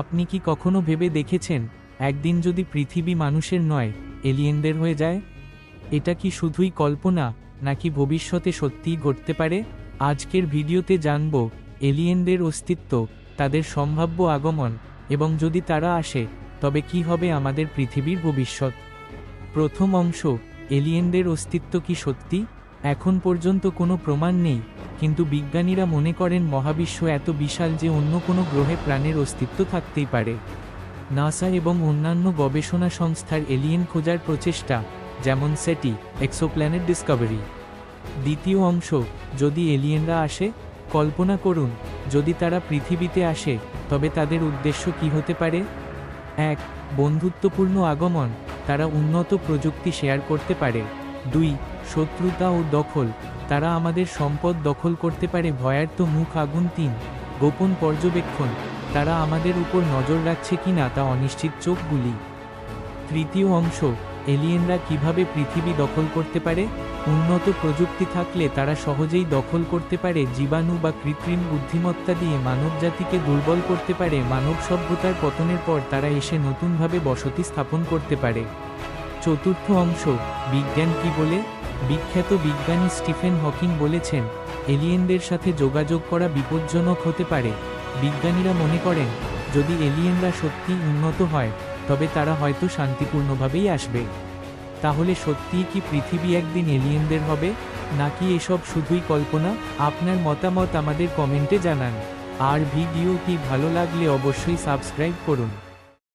আপনি কি কখনো ভেবে দেখেছেন, একদিন যদি পৃথিবী মানুষের নয়, এলিয়েনদের হয়ে যায়? এটা কি শুধুই কল্পনা, নাকি ভবিষ্যতে সত্যিই ঘটতে পারে? আজকের ভিডিওতে জানব, এলিয়েনদের অস্তিত্ব, তাদের সম্ভাব্য আগমন, এবং যদি তারা আসে, তবে কি হবে আমাদের পৃথিবীর ভবিষ্যৎ? প্রথম অংশ, এলিয়েনদের অস্তিত্ব কি সত্যি? এখন পর্যন্ত কোনো প্রমাণ নেই। কিন্তু বিজ্ঞানীরা মনে করেন মহাবিশ্ব এত বিশাল যে অন্য কোনো গ্রহে প্রাণের অস্তিত্ব থাকতেই পারে। নাসা এবং অন্যান্য গবেষণা সংস্থার এলিয়েন খোঁজার প্রচেষ্টা, যেমন সেটি, এক্সোপ্ল্যানেট ডিসকভারি। দ্বিতীয় অংশ, যদি এলিয়েনরা আসে, কল্পনা করুন, যদি তারা পৃথিবীতে আসে, তবে তাদের উদ্দেশ্য কি হতে পারে? এক, বন্ধুত্বপূর্ণ আগমন, তারা উন্নত প্রযুক্তি শেয়ার করতে পারে। দুই শত্রুতা ও দখল। তারা আমাদের সম্পদ দখল করতে পারে, ভয়ার্ত মুখ আগুন তিন। গোপন পর্যবেক্ষণ। তারা আমাদের উপর নজর রাখছে কিনা তা অনিশ্চিত চোখগুলি তৃতীয় অংশ, এলিয়েনরা কীভাবে পৃথিবী দখল করতে পারে? উন্নত প্রযুক্তি থাকলে তারা সহজেই দখল করতে পারে, জীবাণু বা কৃত্রিম বুদ্ধিমত্তা দিয়ে মানবজাতিকে দুর্বল করতে পারে, মানব সভ্যতার পতনের পর তারা এসে নতুনভাবে বসতি স্থাপন করতে পারে। চতুর্থ অংশ, বিজ্ঞান কি বলে? বিখ্যাত বিজ্ঞানী স্টিফেন হকিং বলেছেন, এলিয়েনদের সাথে যোগাযোগ করা বিপজ্জনক হতে পারে। বিজ্ঞানীরা মনে করেন, যদি এলিয়েনরা সত্যিই উন্নত হয়, তবে তারা হয়তো শান্তিপূর্ণভাবেই আসবে। তাহলে সত্যিই কি পৃথিবী একদিন এলিয়েনদের হবে? নাকি এসব শুধুই কল্পনা? আপনার মতামত আমাদের কমেন্টে জানান। আর ভিডিওটি ভালো লাগলে অবশ্যই সাবস্ক্রাইব করুন।